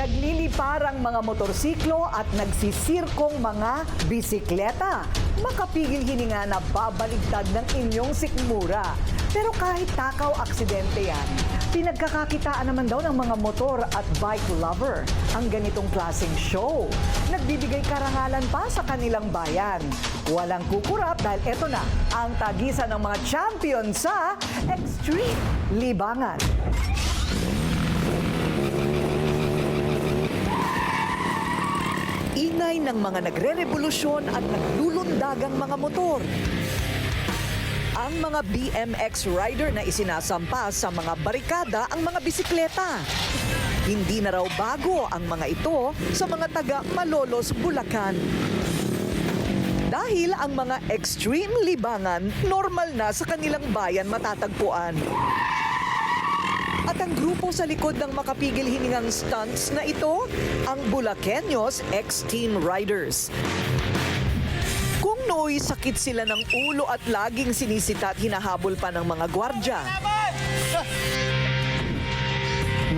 Nagliliparang mga motorsiklo at nagsisirkong mga bisikleta. Makapigil hininga na babaligtad ng inyong sikmura. Pero kahit takaw aksidente yan, pinagkakakitaan naman daw ng mga motor at bike lover ang ganitong klaseng show. Nagbibigay karangalan pa sa kanilang bayan. Walang kukurap dahil eto na ang tagisan ng mga champion sa Extreme Libangan. Ingay ng mga nagre-revolusyon at naglulundagang mga motor. Ang mga BMX rider na isinasampa sa mga barikada ang mga bisikleta. Hindi na raw bago ang mga ito sa mga taga Malolos, Bulacan. Dahil ang mga extreme libangan normal na sa kanilang bayan matatagpuan. At ang grupo sa likod ng makapigil hiningang stunts na ito, ang Bulakeños X-Teen Riders. Kung nooy sakit sila ng ulo at laging sinisita at hinahabol pa ng mga gwardya.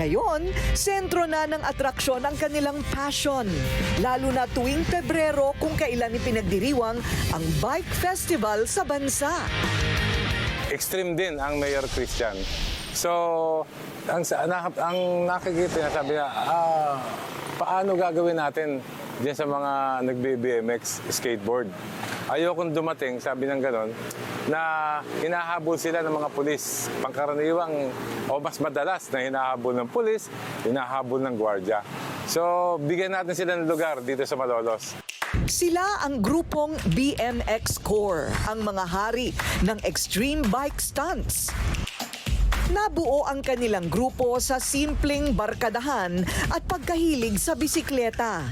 Ngayon, sentro na ng atraksyon ang kanilang passion. Lalo na tuwing Pebrero kung kailan ipinagdiriwang ang Bike Festival sa bansa. extreme din ang Mayor Christian. So, ang, na, ang nakikita niya, sabi niya, ah, paano gagawin natin diyan sa mga nagbe-BMX skateboard? Ayokong dumating, sabi ng ganon, na hinahabol sila ng mga pulis. Pangkaraniwang, o mas madalas na hinahabol ng pulis, hinahabol ng gwardya. So, bigyan natin sila ng lugar dito sa Malolos. Sila ang grupong BMX Core, ang mga hari ng extreme bike stunts. Nabuo ang kanilang grupo sa simpleng barkadahan at pagkahilig sa bisikleta.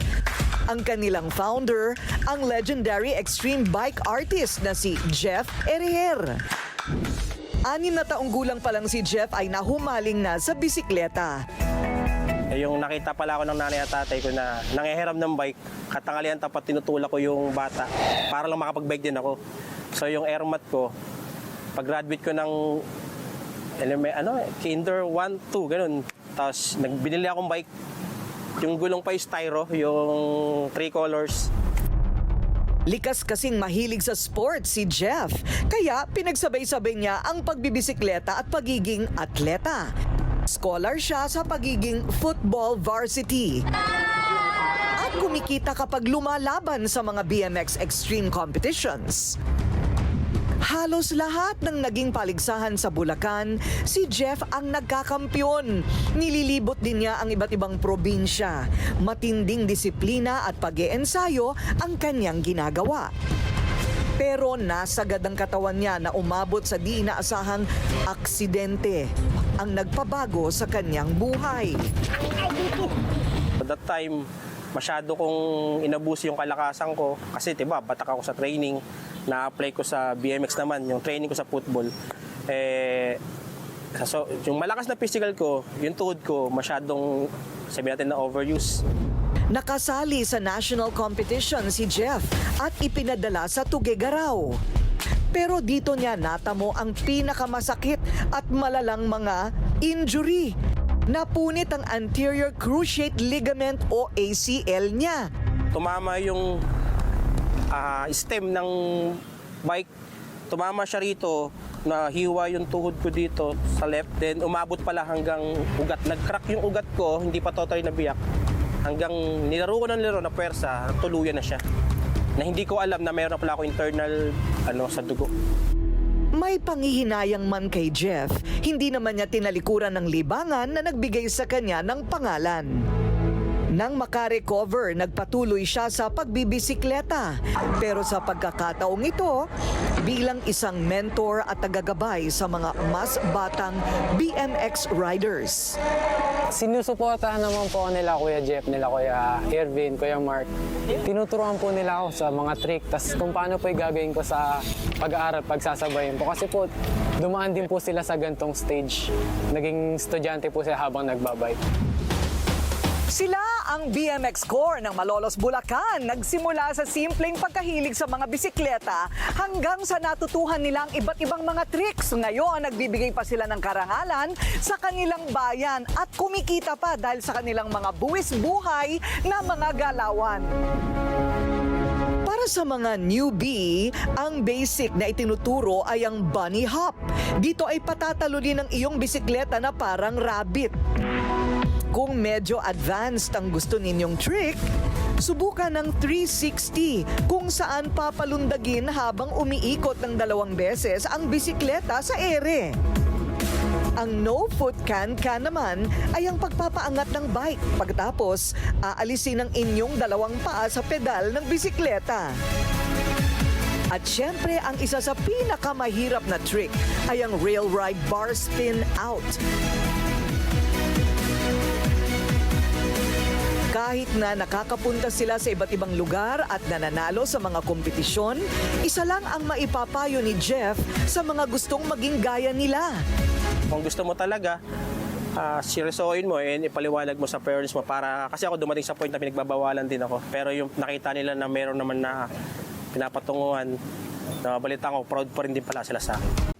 Ang kanilang founder, ang legendary extreme bike artist na si Jeff Eriher. Anim na taong gulang pa lang si Jeff ay nahumaling na sa bisikleta. Eh, yung nakita pala ako ng nanay at tatay ko na nangehiram ng bike, katangalian tapat tinutulak ko yung bata para lang makapag-bike din ako. So yung airmat ko, pag-graduate ko ng eleme, ano, kinder 1, 2, ganun. Tapos nagbinili akong bike. Yung gulong pa yung styro, yung three colors. Likas kasing mahilig sa sports si Jeff, kaya pinagsabay-sabay niya ang pagbibisikleta at pagiging atleta. Scholar siya sa pagiging football varsity. At kumikita kapag lumalaban sa mga BMX extreme competitions. Halos lahat ng naging paligsahan sa Bulacan, si Jeff ang nagkakampyon. Nililibot din niya ang iba't ibang probinsya. Matinding disiplina at pag-iensayo ang kanyang ginagawa. Pero nasagad ang katawan niya na umabot sa di inaasahang aksidente ang nagpabago sa kanyang buhay. At that time, masyado kong inabuse yung kalakasan ko kasi 'di ba, batak ako sa training, na-apply ko sa BMX naman, yung training ko sa football. Eh so, yung malakas na physical ko, yung tuhod ko masyadong sabi natin na overuse. Nakasali sa national competition si Jeff at ipinadala sa Tugigaraw. Pero dito niya natamo ang pinakamasakit at malalang mga injury. Napunit ang anterior cruciate ligament o ACL niya. Tumama yung ah, stem ng bike. Tumama siya rito, nahiwa yung tuhod ko dito sa left, then umabot pala hanggang ugat. Nag-crack yung ugat ko, hindi pa totally nabiyak. Hanggang nilaro ko ng laro na pwersa, tuluyan na siya. Na hindi ko alam na mayroon na pala ako internal ano, sa dugo. May pangihinayang man kay Jeff, hindi naman niya tinalikuran ng libangan na nagbigay sa kanya ng pangalan. Nang makarecover, nagpatuloy siya sa pagbibisikleta. Pero sa pagkakataong ito, bilang isang mentor at tagagabay sa mga mas batang BMX riders. Sinusuportahan naman po nila Kuya Jeff, nila Kuya Irvin, Kuya Mark. Tinuturuan po nila ako sa mga trick, tas kung paano po gagawin ko sa pag-aaral, pagsasabayin po. Kasi po, dumaan din po sila sa gantong stage. Naging estudyante po sila habang nagbabike. Sila ang BMX Core ng Malolos, Bulacan. Nagsimula sa simpleng pagkahilig sa mga bisikleta hanggang sa natutuhan nilang iba't ibang mga tricks. Ngayon, nagbibigay pa sila ng karangalan sa kanilang bayan at kumikita pa dahil sa kanilang mga buwis buhay na mga galawan. Para sa mga newbie, ang basic na itinuturo ay ang bunny hop. Dito ay patatalunin ang iyong bisikleta na parang rabbit. Medyo advanced ang gusto ninyong trick, subukan ng 360 kung saan papalundagin habang umiikot ng dalawang beses ang bisikleta sa ere. Ang no foot can can naman ay ang pagpapaangat ng bike. Pagkatapos, aalisin ang inyong dalawang paa sa pedal ng bisikleta. At syempre, ang isa sa pinakamahirap na trick ay ang rail ride bar spin out. Kahit na nakakapunta sila sa iba't ibang lugar at nananalo sa mga kompetisyon, isa lang ang maipapayo ni Jeff sa mga gustong maging gaya nila. Kung gusto mo talaga, uh, seryosohin mo and ipaliwanag mo sa parents mo para kasi ako dumating sa point na pinagbabawalan din ako. Pero yung nakita nila na meron naman na pinapatunguhan, na balita ko, proud pa rin din pala sila sa akin.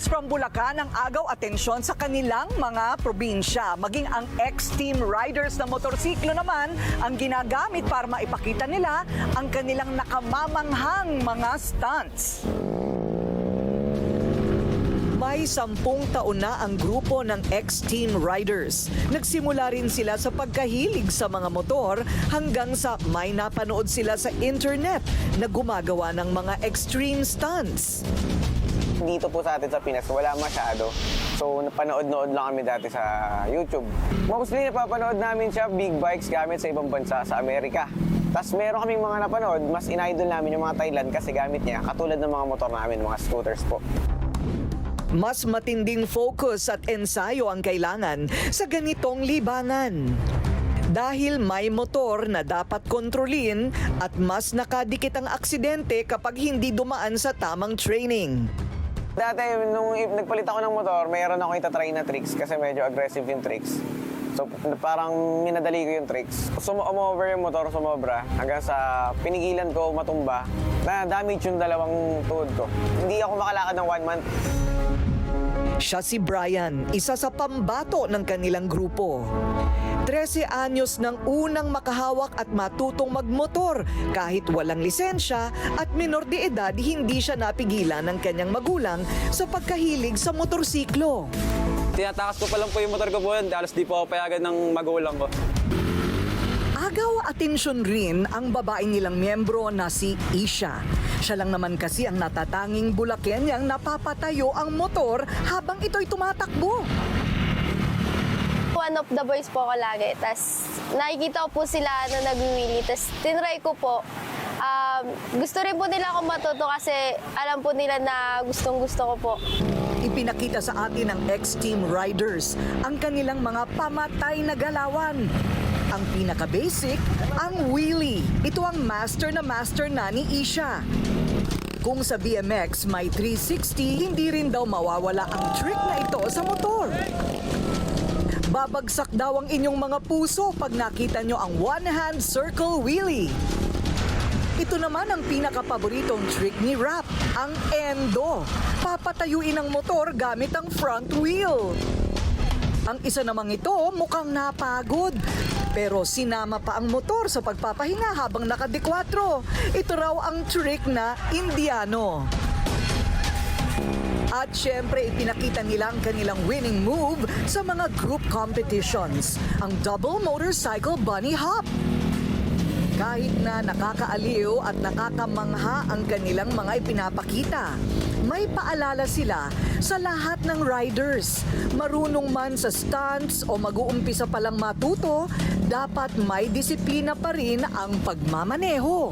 Bikers from Bulacan ang agaw atensyon sa kanilang mga probinsya. Maging ang ex-team riders na motorsiklo naman ang ginagamit para maipakita nila ang kanilang nakamamanghang mga stunts. May sampung taon na ang grupo ng ex-team riders. Nagsimula rin sila sa pagkahilig sa mga motor hanggang sa may napanood sila sa internet na gumagawa ng mga extreme stunts. Dito po sa atin sa Pinas, wala masyado. So, napanood-nood lang kami dati sa YouTube. Mostly napapanood namin siya, big bikes gamit sa ibang bansa, sa Amerika. Tapos meron kaming mga napanood, mas in-idol namin yung mga Thailand kasi gamit niya, katulad ng mga motor namin, mga scooters po. Mas matinding focus at ensayo ang kailangan sa ganitong libangan. Dahil may motor na dapat kontrolin at mas nakadikit ang aksidente kapag hindi dumaan sa tamang training. Dati, nung nagpalit ako ng motor, mayroon ako itatry na tricks kasi medyo aggressive yung tricks. So, parang minadali ko yung tricks. Sum- umover yung motor, sumobra, hanggang sa pinigilan ko matumba, na damage yung dalawang tuhod ko. Hindi ako makalakad ng one month. Siya si Brian, isa sa pambato ng kanilang grupo. 13 anyos nang unang makahawak at matutong magmotor kahit walang lisensya at minor de edad hindi siya napigilan ng kanyang magulang sa pagkahilig sa motorsiklo. Tinatakas ko pa lang po yung motor ko po yun, halos di po ako payagan ng magulang ko. Agaw atensyon rin ang babae nilang miyembro na si Isha. Siya lang naman kasi ang natatanging bulakenyang napapatayo ang motor habang ito'y tumatakbo. One of the boys po ako lagi. Tapos nakikita ko po sila na nag-wheelie. Tapos tinry ko po. Um, gusto rin po nila ako matuto kasi alam po nila na gustong gusto ko po. Ipinakita sa atin ng ex-team riders ang kanilang mga pamatay na galawan. Ang pinaka-basic, ang wheelie. Ito ang master na master na ni Isha. Kung sa BMX may 360, hindi rin daw mawawala ang trick na ito sa motor. Babagsak daw ang inyong mga puso pag nakita nyo ang one-hand circle wheelie. Ito naman ang pinakapaboritong trick ni Rap, ang endo. Papatayuin ang motor gamit ang front wheel. Ang isa namang ito mukhang napagod. Pero sinama pa ang motor sa pagpapahinga habang nakadekwatro. Ito raw ang trick na Indiano. At syempre, ipinakita nila ang kanilang winning move sa mga group competitions, ang double motorcycle bunny hop. Kahit na nakakaaliw at nakakamangha ang kanilang mga ipinapakita, may paalala sila sa lahat ng riders. Marunong man sa stunts o mag-uumpisa palang matuto, dapat may disiplina pa rin ang pagmamaneho.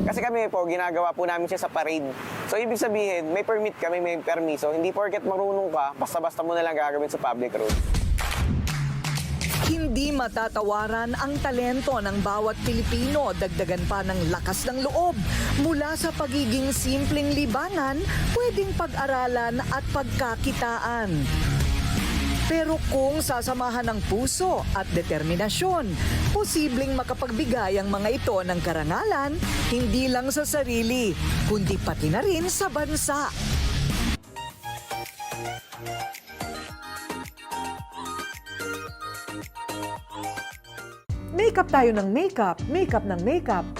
Kasi kami po, ginagawa po namin siya sa parade. So, ibig sabihin, may permit kami, may permiso. Hindi porket marunong ka, basta-basta mo na lang gagawin sa public road. Hindi matatawaran ang talento ng bawat Pilipino, dagdagan pa ng lakas ng loob. Mula sa pagiging simpleng libangan, pwedeng pag-aralan at pagkakitaan. Pero kung sasamahan ng puso at determinasyon, posibleng makapagbigay ang mga ito ng karangalan, hindi lang sa sarili, kundi pati na rin sa bansa. Makeup tayo ng makeup, makeup ng makeup.